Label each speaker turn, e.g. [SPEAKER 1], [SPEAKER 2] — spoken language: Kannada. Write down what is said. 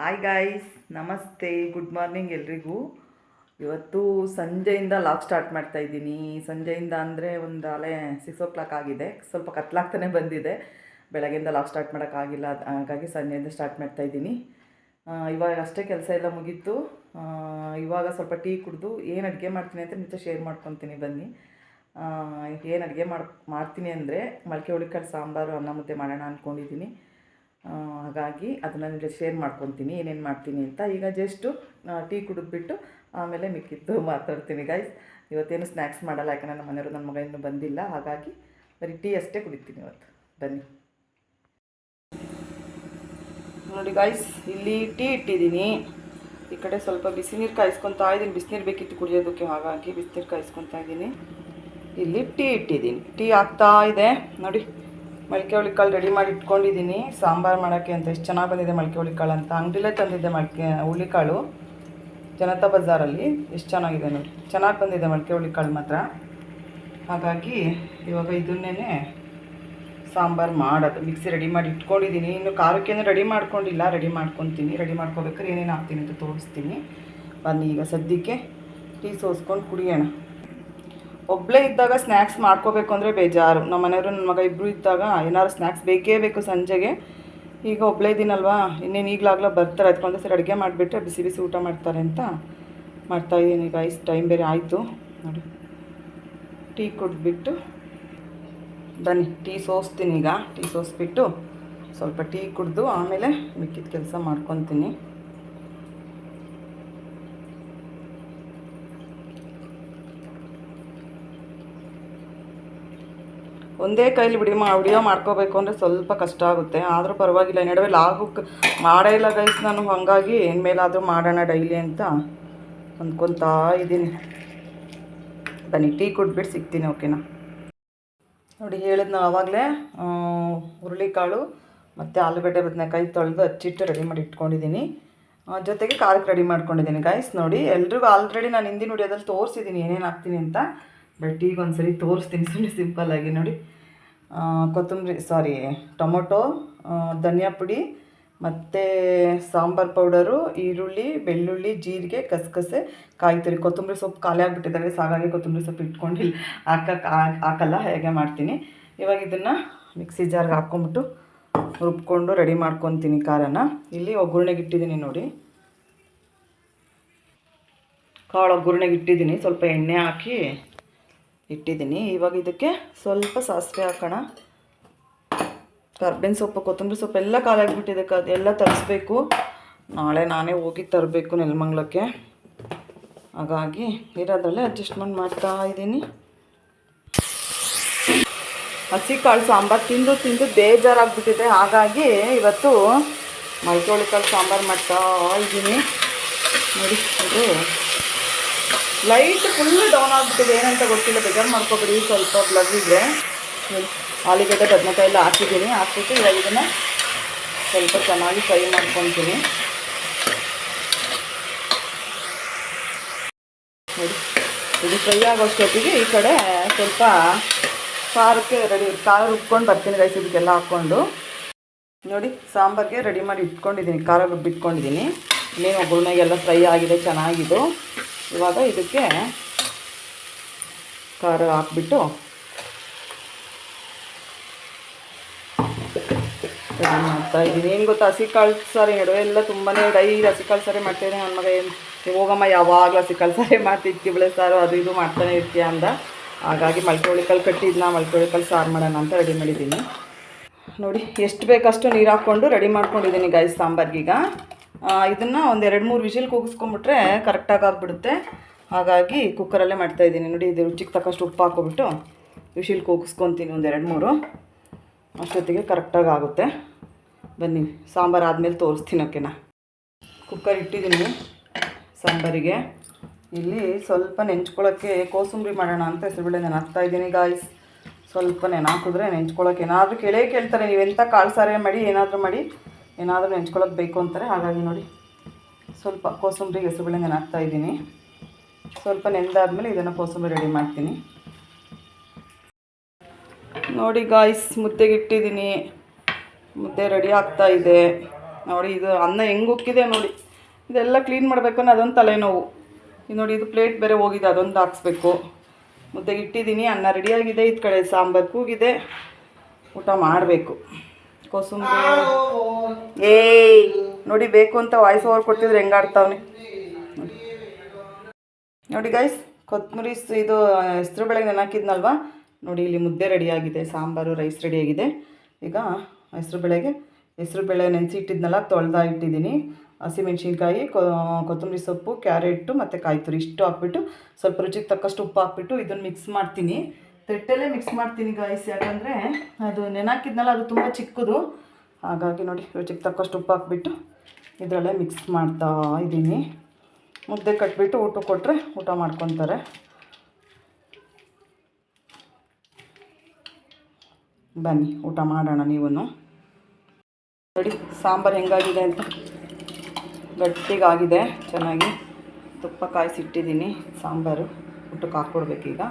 [SPEAKER 1] ಹಾಯ್ ಗಾಯ್ಸ್ ನಮಸ್ತೆ ಗುಡ್ ಮಾರ್ನಿಂಗ್ ಎಲ್ರಿಗೂ. ಇವತ್ತು ಸಂಜೆಯಿಂದ ಲಾಗ್ ಸ್ಟಾರ್ಟ್ ಮಾಡ್ತಾ ಇದ್ದೀನಿ. ಸಂಜೆಯಿಂದ ಅಂದರೆ ಒಂದು ಅಲೆ ಸಿಕ್ಸ್ ಓ ಕ್ಲಾಕ್ ಆಗಿದೆ. ಸ್ವಲ್ಪ ಕತ್ಲಾಗ್ತಾನೆ ಬಂದಿದೆ. ಬೆಳಗ್ಗೆಯಿಂದ ಲಾಗ್ ಸ್ಟಾರ್ಟ್ ಮಾಡೋಕ್ಕಾಗಿಲ್ಲ ಹಾಗಾಗಿ ಸಂಜೆಯಿಂದ ಸ್ಟಾರ್ಟ್ ಮಾಡ್ತಾ ಇದ್ದೀನಿ. ಇವಾಗ ಅಷ್ಟೇ ಕೆಲಸ ಎಲ್ಲ ಮುಗೀತು. ಇವಾಗ ಸ್ವಲ್ಪ ಟೀ ಕುಡಿದು ಏನು ಅಡುಗೆ ಮಾಡ್ತೀನಿ ಅಂತ ನಿತ್ಯ ಶೇರ್ ಮಾಡ್ಕೊತೀನಿ ಬನ್ನಿ. ಏನು ಅಡುಗೆ ಮಾಡಿ, ಮಾಡ್ತೀನಿ ಅಂದರೆ ಮೊಳಕೆ ಹುಳಿಕಾಳು ಸಾಂಬಾರು, ಅನ್ನ ಮುದ್ದೆ ಮಾಡೋಣ ಅಂದ್ಕೊಂಡಿದ್ದೀನಿ ಹಾಗಾಗಿ ಅದನ್ನು ನಿಮಗೆ ಶೇರ್ ಮಾಡ್ಕೊತೀನಿ, ಏನೇನು ಮಾಡ್ತೀನಿ ಅಂತ. ಈಗ ಜಸ್ಟು ಟೀ ಕುಡಿದ್ಬಿಟ್ಟು ಆಮೇಲೆ ಮಿಕ್ಕಿದ್ದು ಮಾತಾಡ್ತೀನಿ ಗೈಸ್ ಇವತ್ತೇನು ಸ್ನ್ಯಾಕ್ಸ್ ಮಾಡಲ್ಲ, ಯಾಕಂದರೆ ನಮ್ಮ ಮನೆಯವರು ನನ್ನ ಮಗ ಇನ್ನೂ ಬಂದಿಲ್ಲ. ಹಾಗಾಗಿ ಬರೀ ಟೀ ಅಷ್ಟೇ ಕುಡಿತೀನಿ ಇವತ್ತು. ಬನ್ನಿ. ನೋಡಿ ಗಾಯ್ಸ್ ಇಲ್ಲಿ ಟೀ ಇಟ್ಟಿದ್ದೀನಿ. ಈ ಕಡೆ ಸ್ವಲ್ಪ ಬಿಸಿನೀರು ಕಾಯಿಸ್ಕೊತಾ ಇದ್ದೀನಿ. ಬಿಸಿನೀರು ಬೇಕಿತ್ತು ಕುಡಿಯೋದಕ್ಕೆ, ಹಾಗಾಗಿ ಬಿಸಿನೀರು ಕಾಯಿಸ್ಕೊತಾ ಇದ್ದೀನಿ. ಇಲ್ಲಿ ಟೀ ಇಟ್ಟಿದ್ದೀನಿ. ಟೀ ಆಗ್ತಾ ಇದೆ. ನೋಡಿ. ಮೊಳಕೆ ಹುಳಿಕಾಳು ರೆಡಿ ಮಾಡಿ ಇಟ್ಕೊಂಡಿದ್ದೀನಿ. ಸಾಂಬಾರು ಮಾಡೋಕ್ಕೆ ಅಂತ ಎಷ್ಟು ಚೆನ್ನಾಗಿ ಬಂದಿದೆ ಮೊಳಕೆ ಹುಳಿಕಾಳು ಅಂತ. ಅಂಗಡಿಲೇ ತಂದಿದ್ದೆ ಮೊಳಕೆ ಹುಳಿಕಾಳು ಜನತಾ ಬಜಾರಲ್ಲಿ ಎಷ್ಟು ಚೆನ್ನಾಗಿದೆ ನೋಡಿ. ಚೆನ್ನಾಗಿ ಬಂದಿದೆ ಮೊಳಕೆ ಹುಳಿಕಾಳು ಮಾತ್ರ. ಹಾಗಾಗಿ ಇವಾಗ ಇದನ್ನೇ ಸಾಂಬಾರು ಮಾಡೋದು. ಮಿಕ್ಸಿ ರೆಡಿ ಮಾಡಿ ಇಟ್ಕೊಂಡಿದ್ದೀನಿ. ಇನ್ನು ಖಾರಕ್ಕೇನು ರೆಡಿ ಮಾಡ್ಕೊಂಡಿಲ್ಲ. ರೆಡಿ ಮಾಡ್ಕೊತೀನಿ. ರೆಡಿ ಮಾಡ್ಕೋಬೇಕಾದ್ರೆ ಏನೇನು ಹಾಕ್ತೀನಿ ಅಂತ ತೋರಿಸ್ತೀನಿ. ಬನ್ನಿ ಈಗ ಸದ್ಯಕ್ಕೆ ಟೀ ಸೋಸ್ಕೊಂಡು ಕುಡಿಯೋಣ. ಒಬ್ಬಳೇ ಇದ್ದಾಗ ಸ್ನ್ಯಾಕ್ಸ್ ಮಾಡ್ಕೋಬೇಕು ಅಂದರೆ ಬೇಜಾರು. ನಮ್ಮ ಮನೆಯವರು ನನ್ನ ಮಗ ಇಬ್ಬರು ಇದ್ದಾಗ ಏನಾದ್ರು ಸ್ನ್ಯಾಕ್ಸ್ ಬೇಕೇ ಬೇಕು ಸಂಜೆಗೆ. ಈಗ ಒಬ್ಬಳೇ ಇದ್ದೀನಲ್ವಾ ಇನ್ನೇನು ಈಗಲಾಗ್ಲ ಬರ್ತಾರೆ. ಅದಕ್ಕೊಂದು ಸರಿ ಅಡುಗೆ ಮಾಡಿಬಿಟ್ರೆ ಬಿಸಿ ಬಿಸಿ ಊಟ ಮಾಡ್ತಾರೆ ಅಂತ ಮಾಡ್ತಾಯಿದ್ದೀನಿ ಈಗ ಇಷ್ಟು ಟೈಮ್ ಬೇರೆ ಆಯಿತು. ನೋಡಿ. ಟೀ ಕುಡಿದ್ಬಿಟ್ಟು. ಬನ್ನಿ, ಟೀ ಸೋಸ್ತೀನಿ ಈಗ. ಟೀ ಸೋಸ್ಬಿಟ್ಟು ಸ್ವಲ್ಪ ಟೀ ಕುಡಿದು ಆಮೇಲೆ ಮಿಕ್ಕಿದ ಕೆಲಸ ಮಾಡ್ಕೊತೀನಿ. ಒಂದೇ ಕೈಲಿ ಬಿಡಿ ಮಾ ವಿಡಿಯೋ ಮಾಡ್ಕೋಬೇಕು ಅಂದರೆ ಸ್ವಲ್ಪ ಕಷ್ಟ ಆಗುತ್ತೆ. ಆದರೂ ಪರವಾಗಿಲ್ಲ. ನಡುವೆ ಲಾಗು ಮಾಡೇ ಇಲ್ಲ ಗೈಸ್ ನಾನು ಹಾಗಾಗಿ ಇನ್ಮೇಲಾದರೂ ಮಾಡೋಣ ಡೈಲಿ ಅಂತ ಅಂದ್ಕೊತಾ ಇದ್ದೀನಿ. ಬನ್ನಿ, ಟೀ ಕುಡ್ಬಿಟ್ಟು ಸಿಗ್ತೀನಿ ಓಕೆನಾ ನೋಡಿ ಹೇಳಿದ್ನ ಆವಾಗಲೇ ಹುರುಳಿಕಾಳು ಮತ್ತು ಆಲೂಗಡ್ಡೆ ಬದನೆಕಾಯಿ ತೊಳೆದು ಹಚ್ಚಿಟ್ಟು ರೆಡಿ ಮಾಡಿ ಇಟ್ಕೊಂಡಿದ್ದೀನಿ ಜೊತೆಗೆ ಖಾರಕ್ಕೆ ರೆಡಿ ಮಾಡ್ಕೊಂಡಿದ್ದೀನಿ ಗೈಸ್ ನೋಡಿ, ಎಲ್ರಿಗೂ ಆಲ್ರೆಡಿ ನಾನು ಹಿಂದಿನ ವಿಡಿಯೋದಲ್ಲಿ ತೋರಿಸಿದ್ದೀನಿ ಏನೇನು ಹಾಕ್ತೀನಿ ಅಂತ. ಬಟ್ ಈಗ ಒಂದ್ಸರಿ ತೋರಿಸ್ತೀನಿ ಸುಮ್ಮನೆ ಸಿಂಪಲ್ಲಾಗಿ ನೋಡಿ. ಕೊತ್ತಂಬರಿ ಸಾರಿ ಟೊಮೊಟೊ ಧನಿಯಾ ಪುಡಿ ಮತ್ತು ಸಾಂಬಾರು ಪೌಡರು, ಈರುಳ್ಳಿ, ಬೆಳ್ಳುಳ್ಳಿ, ಜೀರಿಗೆ, ಕಸಕಸೆ ಕಾಯಿ ತುರಿ ಕೊತ್ತಂಬರಿ ಸೊಪ್ಪು ಖಾಲಿ ಆಗಿಬಿಟ್ಟಿದ್ದಾರೆ ಸಾಗಾಗಿ ಕೊತ್ತಂಬರಿ ಸೊಪ್ಪು ಇಟ್ಕೊಂಡು ಇಲ್ಲಿ ಹಾಕಕ್ಕೆ ಹಾಕಲ್ಲ, ಹೇಗೆ ಮಾಡ್ತೀನಿ. ಇವಾಗ ಇದನ್ನು ಮಿಕ್ಸಿ ಜಾರ್ಗೆ ಹಾಕ್ಕೊಂಬಿಟ್ಟು ರುಬ್ಕೊಂಡು ರೆಡಿ ಮಾಡ್ಕೊತೀನಿ ಖಾರನ. ಇಲ್ಲಿ ಒಗ್ಗರಣೆಗೆ ಇಟ್ಟಿದ್ದೀನಿ ನೋಡಿ. ಕಾಳು ಒಗ್ಗರಣೆಗೆ ಇಟ್ಟಿದ್ದೀನಿ. ಸ್ವಲ್ಪ ಎಣ್ಣೆ ಹಾಕಿ ಇಟ್ಟಿದ್ದೀನಿ. ಇವಾಗ ಇದಕ್ಕೆ ಸ್ವಲ್ಪ ಸಾಸಿವೆ ಹಾಕೋಣ. ಕರ್ಬೇವಿನ ಸೊಪ್ಪು, ಕೊತ್ತಂಬರಿ ಸೊಪ್ಪು ಎಲ್ಲ ಖಾಲಿಯಾಗಿಬಿಟ್ಟಿದೆ ಅದೆಲ್ಲ ತರಿಸ್ಬೇಕು. ನಾಳೆ ನಾನೇ ಹೋಗಿ ತರಬೇಕು ನೆಲಮಂಗ್ಲಕ್ಕೆ. ಹಾಗಾಗಿ ಇರೋದ್ರಲ್ಲೇ ಅಡ್ಜಸ್ಟ್ಮೆಂಟ್ ಮಾಡ್ತಾ ಇದ್ದೀನಿ. ಹಸಿ ಕಾಳು ಸಾಂಬಾರು ತಿಂದು ತಿಂದು ಬೇಜಾರಾಗ್ಬಿಟ್ಟಿದೆ. ಹಾಗಾಗಿ ಇವತ್ತು ಮಲ್ಕೋಳಿ ಕಾಳು ಸಾಂಬಾರು ಮಾಡ್ತಾ ಇದ್ದೀನಿ. ನೋಡಿ ಇದು ಲೈಟ್ ಫುಲ್ ಡೌನ್ ಆಗಿಬಿಟ್ಟಿದೆ. ಏನಂತ ಗೊತ್ತಿಲ್ಲ. ಬೇಜಾರು ಮಾಡ್ಕೊಬೇಡಿ. ಸ್ವಲ್ಪ ಬ್ಲಡ್ ಇದೆ ಆಲೂಗಡ್ಡೆ, ಬದನೆಕಾಯಿ ಎಲ್ಲ ಹಾಕಿದ್ದೀನಿ. ಹಾಕ್ಬಿಟ್ಟು ಇವಾಗ ಇದನ್ನು ಸ್ವಲ್ಪ ಚೆನ್ನಾಗಿ ಫ್ರೈ ಮಾಡ್ಕೊತೀನಿ. ಇದು ಫ್ರೈ ಆಗೋಷ್ಟೊತ್ತಿಗೆ ಈ ಕಡೆ ಸ್ವಲ್ಪ ಖಾರಕ್ಕೆ ರೆಡಿ ಖಾರ ರುಬ್ಕೊಂಡು ಬರ್ತೀನಿ ರೈಸ್ ಇದಕ್ಕೆಲ್ಲ ಹಾಕ್ಕೊಂಡು. ನೋಡಿ, ಸಾಂಬಾರಿಗೆ ರೆಡಿ ಮಾಡಿ ಇಟ್ಕೊಂಡಿದ್ದೀನಿ. ಖಾರ ರುಬ್ಬಿಟ್ಕೊಂಡಿದ್ದೀನಿ. ಇನ್ನೇನು ಒಗ್ಗರಣೆಗೆಲ್ಲ ಫ್ರೈ ಆಗಿದೆ, ಚೆನ್ನಾಗಿದ್ದು. ಇವಾಗ ಇದಕ್ಕೆ ಖಾರ ಹಾಕ್ಬಿಟ್ಟು ಮಾಡ್ತಾ ಇದ್ದೀನಿ. ಏನು ಗೊತ್ತಾ, ಹಸಿ ಕಾಳು ಸಾರಿ ನಡುವೆ ಎಲ್ಲ ತುಂಬಾ ಡೈಲಿ ಹಸಿ ಕಾಳು ಸಾರಿ ಮಾಡ್ತೇನೆ ನನ್ನ ಮಗ ಏನು ಹೋಗಮ್ಮ, ಯಾವಾಗಲೂ ಹಸಿ ಕಾಳು ಸಾರಿ ಮಾಡ್ತಿರ್ತೀವಿ ಸಾರು, ಅದು ಇದು ಮಾಡ್ತಾನೆ ಇರ್ತೀಯ ಅಂದ. ಹಾಗಾಗಿ ಮಲ್ಕೊಳಿಕಲ್ ಕಟ್ಟಿದ್ನ ಮಲ್ಕೊಳಿಕಲ್ ಸಾರು ಮಾಡೋಣ ಅಂತ ರೆಡಿ ಮಾಡಿದ್ದೀನಿ. ನೋಡಿ, ಎಷ್ಟು ಬೇಕಷ್ಟು ನೀರು ಹಾಕ್ಕೊಂಡು ರೆಡಿ ಮಾಡ್ಕೊಂಡಿದ್ದೀನಿ ಗಾಯ್ಸ್ ಸಾಂಬಾರ್ಗೀಗ. ಇದನ್ನು ಒಂದು ಎರಡು ಮೂರು ವಿಷಿಲ್ ಕೂಗಿಸ್ಕೊಂಬಿಟ್ರೆ ಕರೆಕ್ಟಾಗಿ ಆಗಿಬಿಡುತ್ತೆ. ಹಾಗಾಗಿ ಕುಕ್ಕರಲ್ಲೇ ಮಾಡ್ತಾಯಿದ್ದೀನಿ ನೋಡಿ, ಇದು ರುಚಿಗೆ ತಕ್ಕಷ್ಟು ಉಪ್ಪು ಹಾಕೋಬಿಟ್ಟು ವಿಷಿಲ್ ಕೂಗಿಸ್ಕೊತೀನಿ ಒಂದು ಎರಡು ಮೂರು. ಅಷ್ಟೊತ್ತಿಗೆ ಕರೆಕ್ಟಾಗಿ ಆಗುತ್ತೆ. ಬನ್ನಿ, ಸಾಂಬಾರು ಆದಮೇಲೆ ತೋರಿಸ್ತೀನಿ ಓಕೆನಾ? ಕುಕ್ಕರ್ ಇಟ್ಟಿದ್ದೀನಿ ಸಾಂಬಾರಿಗೆ. ಇಲ್ಲಿ ಸ್ವಲ್ಪ ನೆಂಚ್ಕೊಳ್ಳೋಕ್ಕೆ ಕೋಸಂಬರಿ ಮಾಡೋಣ ಅಂತ ಹೆಸರುಬೇಳೆ ನಾನು ಹಾಕ್ತಾ ಇದ್ದೀನಿ ಗಾಯ್ಸ್ ಸ್ವಲ್ಪ ನೆನೆ ಹಾಕಿದ್ರೆ ನೆಂಚ್ಕೊಳ್ಳೋಕೆ ಏನಾದರೂ ಕೇಳೇ ಕೇಳ್ತಾರೆ. ನೀವೆಂಥ ಕಾಳು ಸಾರೇ ಮಾಡಿ ಏನಾದರೂ ಮಾಡಿ. ಏನಾದರೂ ನೆಂಚ್ಕೊಳ್ಳೋಕೆ ಬೇಕು ಅಂತಾರೆ, ಹಾಗಾಗಿ ನೋಡಿ. ಸ್ವಲ್ಪ ಕೋಸಂಬರಿ ಹೆಸರುಬೇಳೆ ನಾನು ಹಾಕ್ತಾ ಇದ್ದೀನಿ. ಸ್ವಲ್ಪ ನೆಂದಾದ್ಮೇಲೆ ಇದನ್ನು ಕೋಸಂಬರಿ ರೆಡಿ ಮಾಡ್ತೀನಿ. ನೋಡಿ ಗಾಯ್ಸ್ ಮುದ್ದೆಗೆ ಇಟ್ಟಿದ್ದೀನಿ. ಮುದ್ದೆ ರೆಡಿ ಆಗ್ತಾ ಇದೆ. ನೋಡಿ ಇದು ಅನ್ನ ಹೆಂಗೆ ಉಕ್ಕಿದೆ ನೋಡಿ. ಇದೆಲ್ಲ ಕ್ಲೀನ್ ಮಾಡಬೇಕು ಅಂದರೆ ಅದೊಂದು ತಲೆನೋವು. ಇದು ನೋಡಿ, ಇದು ಪ್ಲೇಟ್ ಬೇರೆ ಹೋಗಿದೆ, ಅದೊಂದು ಹಾಕ್ಸ್ಬೇಕು. ಮುದ್ದೆಗೆ ಇಟ್ಟಿದ್ದೀನಿ, ಅನ್ನ ರೆಡಿಯಾಗಿದೆ ಇದು ಕಡೆ ಸಾಂಬಾರು ಕೂಗಿದೆ. ಊಟ ಮಾಡಬೇಕು. ಕೋಸಂಬರಿ. ಏಯ್, ನೋಡಿ ಬೇಕು ಅಂತ ವಾಯ್ಸ್ ಓವರ್ ಕೊಟ್ಟಿದ್ರೆ ಹೆಂಗಾಡ್ತಾವ್ನಿ ನೋಡಿ ಗೈಸ್ ಕೊತ್ತಂಬರಿ ಇದು ಹೆಸ್ರು ಬೆಳಗ್ಗೆ ನೆನಾಕಿದ್ನಲ್ವಾ ನೋಡಿ ಇಲ್ಲಿ ಮುದ್ದೆ ರೆಡಿಯಾಗಿದೆ ಸಾಂಬಾರು ರೈಸ್ ರೆಡಿಯಾಗಿದೆ ಈಗ ಹೆಸ್ರು ಬೆಳೆಗೆ, ಹೆಸ್ರು ಬೇಳೆ ನೆನೆಸಿ ಇಟ್ಟಿದ್ನಲ್ಲ ತೊಳ್ದ ಇಟ್ಟಿದ್ದೀನಿ ಹಸಿಮೆಣ್ಸಿನ್ಕಾಯಿ ಕೊತ್ತಂಬರಿ ಸೊಪ್ಪು ಕ್ಯಾರೆಟು ಮತ್ತು ಕಾಯಿ ತುರಿ ಇಷ್ಟು ಹಾಕ್ಬಿಟ್ಟು, ಸ್ವಲ್ಪ ರುಚಿಗೆ ತಕ್ಕಷ್ಟು ಉಪ್ಪು ಹಾಕ್ಬಿಟ್ಟು ಇದನ್ನು ಮಿಕ್ಸ್ ಮಾಡ್ತೀನಿ. ತಟ್ಟೆಲ್ಲೇ ಮಿಕ್ಸ್ ಮಾಡ್ತೀನಿ ಗಾಯ್ಸ್ ಯಾಕಂದರೆ ಅದು ನೆನಾಕಿದ್ನಲ್ಲ, ಅದು ತುಂಬ ಚಿಕ್ಕದು. ಹಾಗಾಗಿ ನೋಡಿ, ರುಚಿಗೆ ತಕ್ಕಷ್ಟು ಉಪ್ಪು ಹಾಕ್ಬಿಟ್ಟು ಇದರಲ್ಲೇ ಮಿಕ್ಸ್ ಮಾಡ್ತಾ ಇದ್ದೀನಿ. ಮುದ್ದೆ ಕಟ್ಬಿಟ್ಟು ಊಟ ಕೊಟ್ಟರೆ ಊಟ ಮಾಡ್ಕೊತಾರೆ. ಬನ್ನಿ, ಊಟ ಮಾಡೋಣ ನೀವು ನೋಡಿ, ಸಾಂಬಾರು ಹೆಂಗಾಗಿದೆ ಅಂತ. ಗಟ್ಟಿಗಾಗಿದೆ, ಚೆನ್ನಾಗಿ ತುಪ್ಪ ಕಾಯಿಸಿಟ್ಟಿದ್ದೀನಿ ಸಾಂಬಾರು. ಊಟಕ್ಕೆ ಹಾಕ್ಕೊಡ್ಬೇಕೀಗ.